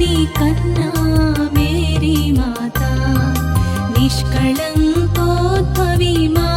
నీ కన్నా మేరీ మాత నిష్కళంకోద్భవి మా